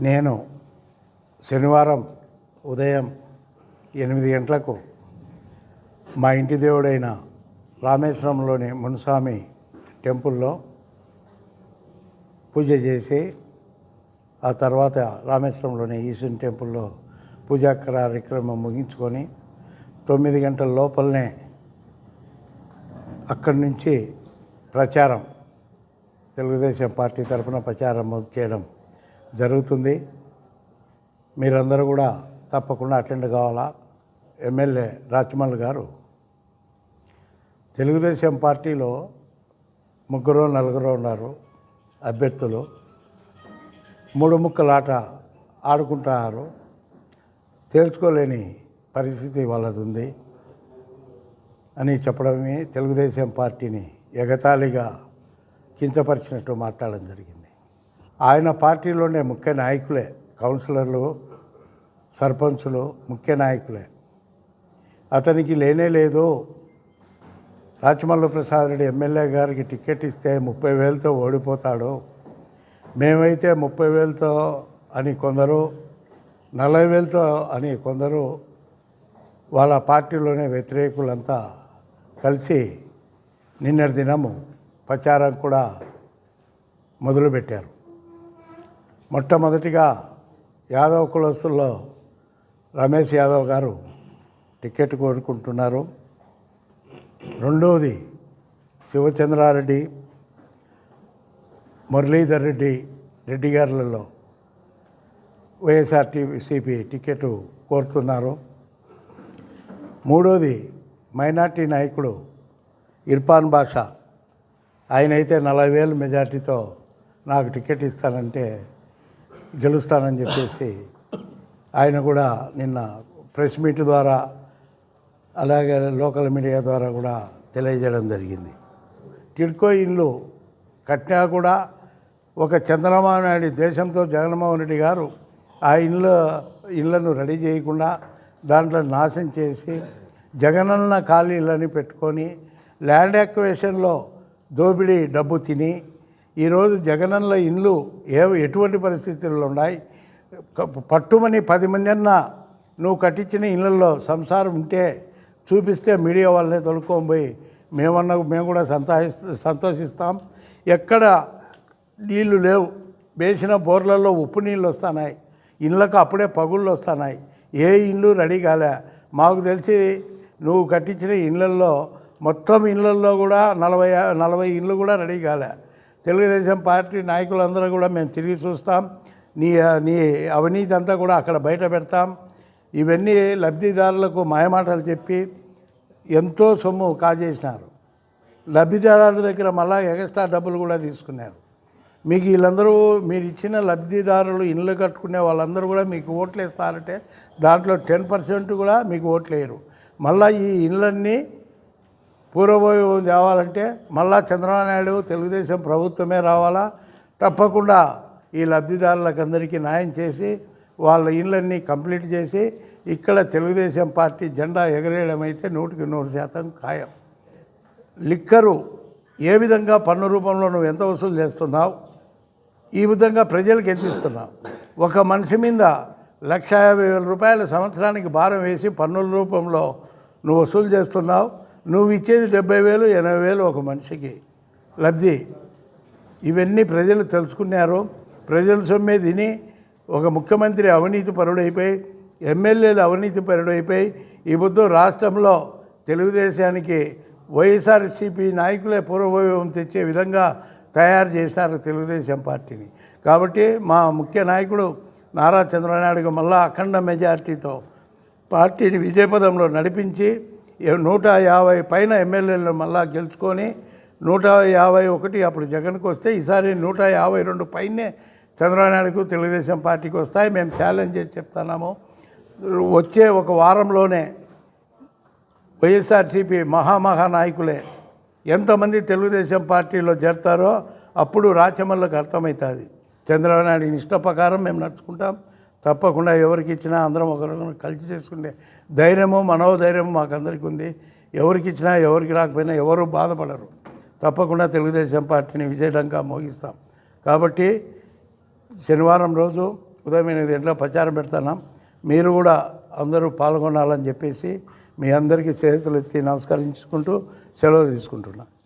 నేను శనివారం ఉదయం ఎనిమిది గంటలకు మా ఇంటి దేవుడైన రామేశ్వరంలోని మునుస్వామి టెంపుల్లో పూజ చేసి ఆ తర్వాత రామేశ్వరంలోని ఈశ్వరుని టెంపుల్లో పూజా కార్యక్రమం ముగించుకొని తొమ్మిది గంటల లోపలనే అక్కడి నుంచి ప్రచారం తెలుగుదేశం పార్టీ తరఫున ప్రచారం చేయడం జరుగుతుంది. మీరందరూ కూడా తప్పకుండా అటెండ్ కావాలా? ఎమ్మెల్యే రాచమల్ గారు. తెలుగుదేశం పార్టీలో ముగ్గురు నలుగురు ఉన్నారు అభ్యర్థులు. మూడు ముక్కలాట ఆడుకుంటున్నారు. తేల్చుకోలేని పరిస్థితి వాళ్ళది ఉంది అని చెప్పడమే తెలుగుదేశం పార్టీని ఎగతాళిగా కించపరిచినట్టు మాట్లాడడం జరిగింది. ఆయన పార్టీలోనే ముఖ్య నాయకులే కౌన్సిలర్లు సర్పంచులు ముఖ్య నాయకులే. అతనికి లేనే లేదు. రాచమల్లు ప్రసాద్ రెడ్డి ఎమ్మెల్యే గారికి టికెట్ ఇస్తే ముప్పై వేలతో ఓడిపోతాడు. మేమైతే ముప్పై వేలతో అని కొందరు నలభై వేలతో అని కొందరు వాళ్ళ పార్టీలోనే వ్యతిరేకులంతా కలిసి నిన్నటి దినము ప్రచారం కూడా మొదలుపెట్టారు. మొట్టమొదటిగా యాదవ్ కులస్తుల్లో రమేష్ యాదవ్ గారు టికెట్ కోరుకుంటున్నారు. రెండవది శివచంద్రారెడ్డి మురళీధర్ రెడ్డి రెడ్డి గారులలో వైఎస్ఆర్టీసీపీ టికెట్ కోరుతున్నారు. మూడోది మైనార్టీ నాయకుడు ఇర్ఫాన్ బాషా. ఆయన అయితే నలభై వేల మెజార్టీతో నాకు టికెట్ ఇస్తానంటే గెలుస్తానని చెప్పేసి ఆయన కూడా నిన్న ప్రెస్ మీట్ ద్వారా అలాగే లోకల్ మీడియా ద్వారా కూడా తెలియజేయడం జరిగింది. టిడ్కో ఇల్లు కట్టినా కూడా ఒక చంద్రబాబు నాయుడు దేశంతో జగన్మోహన్ రెడ్డి గారు ఆ ఇల్లు ఇళ్ళను రెడీ చేయకుండా దాంట్లో నాశనం చేసి జగనన్న ఖాళీలని పెట్టుకొని ల్యాండ్ ఎక్వేషన్లో దోపిడీ డబ్బు తిని ఈరోజు జగనన్న ఇండ్లు ఏ ఎటువంటి పరిస్థితుల్లో ఉన్నాయి? పట్టుమని పది మంది అన్నా నువ్వు కట్టించిన ఇళ్ళల్లో సంసారం ఉంటే చూపిస్తే మీడియా వాళ్ళని తొలుకొని పోయి మేమన్నా మేము కూడా సంతోషి సంతోషిస్తాం. ఎక్కడ నీళ్ళు లేవు. వేసిన బోర్లలో ఉప్పు నీళ్ళు వస్తున్నాయి. ఇళ్ళకు అప్పుడే పగుళ్ళు వస్తున్నాయి. ఏ ఇల్లు రెడీ కాలే. మాకు తెలిసి నువ్వు కట్టించిన ఇళ్ళల్లో మొత్తం ఇళ్ళల్లో కూడా నలభై నలభై ఇళ్ళు కూడా రెడీ కాలే. తెలుగుదేశం పార్టీ నాయకులందరూ కూడా మేము తిరిగి చూస్తాం. నీ నీ అవినీతి అంతా కూడా అక్కడ బయట పెడతాం. ఇవన్నీ లబ్ధిదారులకు మాయమాటలు చెప్పి ఎంతో సొమ్ము కాజేసినారు. లబ్ధిదారుల దగ్గర మళ్ళా ఎక్స్ట్రా డబ్బులు కూడా తీసుకున్నారు. మీకు వీళ్ళందరూ మీరు ఇచ్చిన లబ్ధిదారులు ఇళ్ళు కట్టుకునే వాళ్ళందరూ కూడా మీకు ఓట్లు వేస్తారంటే దాంట్లో టెన్ పర్సెంట్ కూడా మీకు ఓట్లు వేయరు. మళ్ళీ ఈ ఇళ్ళన్నీ పూర్వవైభవం తేవాలంటే మళ్ళా చంద్రబాబు నాయుడు తెలుగుదేశం ప్రభుత్వమే రావాలా? తప్పకుండా ఈ లబ్ధిదారులకు అందరికీ న్యాయం చేసి వాళ్ళ ఇళ్ళన్నీ కంప్లీట్ చేసి ఇక్కడ తెలుగుదేశం పార్టీ జెండా ఎగరేయడం అయితే నూటికి నూరు శాతం ఖాయం. లిక్కరు ఏ విధంగా పన్ను రూపంలో నువ్వు ఎంత వసూలు చేస్తున్నావు? ఈ విధంగా ప్రజలకు ఎంత ఇస్తున్నావు? ఒక మనిషి మీద లక్ష యాభై వేల రూపాయల సంవత్సరానికి భారం వేసి పన్నుల రూపంలో నువ్వు వసూలు చేస్తున్నావు. నువ్వు ఇచ్చేది డెబ్బై వేలు ఎనభై వేలు ఒక మనిషికి. లబ్ధి. ఇవన్నీ ప్రజలు తెలుసుకున్నారు. ప్రజల సొమ్మే తిని ఒక ముఖ్యమంత్రి అవినీతి పరుడైపోయి ఎమ్మెల్యేలు అవినీతి పరుడైపోయి ఈ బుద్ధు రాష్ట్రంలో తెలుగుదేశానికి వైఎస్ఆర్సీపీ నాయకులే పూర్వవైభవం తెచ్చే విధంగా తయారు చేశారు తెలుగుదేశం పార్టీని. కాబట్టి మా ముఖ్య నాయకుడు నారా చంద్రబాబు మళ్ళా అఖండ మెజార్టీతో పార్టీని విజయపదంలో నడిపించి నూట యాభై పైన ఎమ్మెల్యేలను మళ్ళా గెలుచుకొని నూట యాభై ఒకటి అప్పుడు జగన్కి వస్తే ఈసారి నూట యాభై రెండు పైనే చంద్రబాబు నాయుడుకు తెలుగుదేశం పార్టీకి వస్తాయి. మేము ఛాలెంజ్ చేసి చెప్తున్నాము. వచ్చే ఒక వారంలోనే వైఎస్ఆర్సీపీ మహామహా నాయకులే ఎంతమంది తెలుగుదేశం పార్టీలో చేరతారో అప్పుడు రాచమల్లకు అర్థమవుతుంది. చంద్రబాబు నాయుడు ఇష్ట ప్రకారం మేము నడుచుకుంటాం. తప్పకుండా ఎవరికి ఇచ్చినా అందరం ఒకరికొకరు కలిసి చేసుకునే ధైర్యము మనోధైర్యము మాకందరికీ ఉంది. ఎవరికి ఇచ్చినా ఎవరికి రాకపోయినా ఎవరు బాధపడరు. తప్పకుండా తెలుగుదేశం పార్టీని విజయడంగా మోగిస్తాం. కాబట్టి శనివారం రోజు ఉదయం ఎనిమిది గంటల ప్రచారం పెడతాను మీరు కూడా అందరూ పాల్గొనాలని చెప్పేసి మీ అందరికీ చేతులు ఎత్తి నమస్కరించుకుంటూ సెలవు తీసుకుంటున్నాను